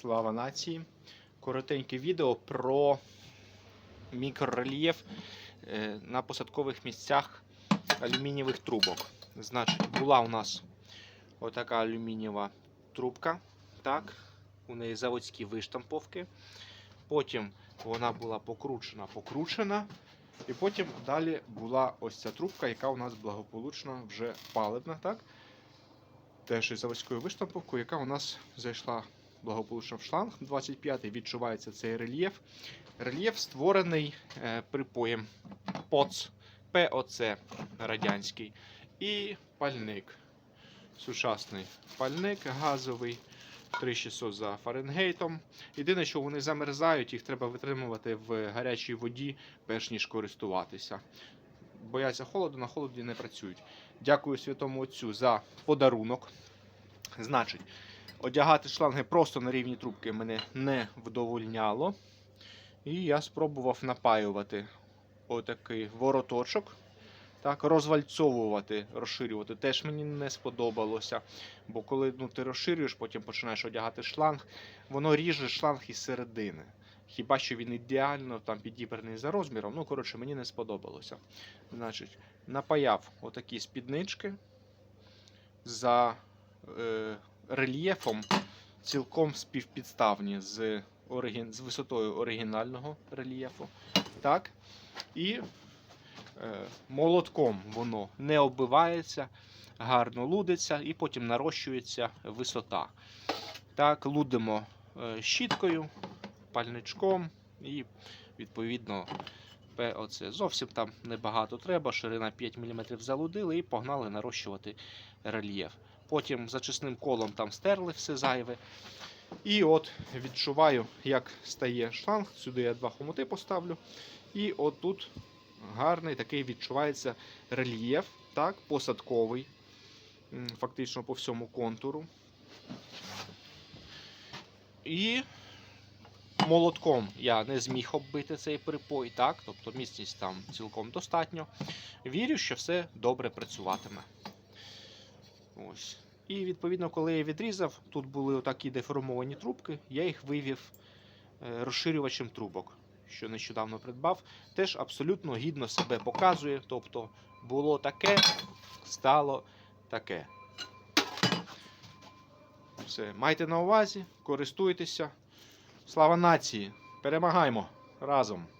Слава нації! Коротеньке відео про мікрорельєф е, на посадкових місцях алюмінієвих трубок. Значить, була у нас отака алюмінієва трубка. Так, у неї заводські виштамповки. Потім вона була покручена, покручена. І потім далі була ось ця трубка, яка у нас благополучно вже палебна. Так? Теж із заводською виштамповкою, яка у нас зайшла благополучно в шланг 25-й. Відчувається цей рельєф. Рельєф створений е, припоєм ПОЦ, ПОЦ радянський і пальник. Сучасний пальник газовий. 3600 за Фаренгейтом. Єдине, що вони замерзають, їх треба витримувати в гарячій воді, перш ніж користуватися. Бояться холоду, на холоді не працюють. Дякую святому отцю за подарунок. Значить, одягати шланги просто на рівні трубки мене не вдовольняло. І я спробував напаювати отакий вороточок. Так, розвальцовувати, розширювати теж мені не сподобалося. Бо коли ну, ти розширюєш, потім починаєш одягати шланг, воно ріже шланг із середини. Хіба що він ідеально там підібраний за розміром. Ну, коротше, мені не сподобалося. Значить, напаяв отакі спіднички за е, рельєфом цілком співпідставні з, оригін... з висотою оригінального рельєфу. Так. І е, молотком воно не оббивається, гарно лудиться і потім нарощується висота. Так, лудимо е, щіткою, пальничком і відповідно ПОЦ. Зовсім там небагато треба, ширина 5 мм залудили і погнали нарощувати рельєф. Потім зачисним колом там стерли все зайве. І от відчуваю, як стає шланг. Сюди я два хомути поставлю. І отут гарний такий відчувається рельєф, так, посадковий, фактично по всьому контуру. І молотком я не зміг оббити цей припой, так, тобто міцність там цілком достатньо. Вірю, що все добре працюватиме. Ось. І відповідно, коли я відрізав, тут були такі деформовані трубки, я їх вивів е, розширювачем трубок, що нещодавно придбав. Теж абсолютно гідно себе показує. Тобто було таке, стало таке. Все, майте на увазі, користуйтеся. Слава нації! Перемагаємо разом!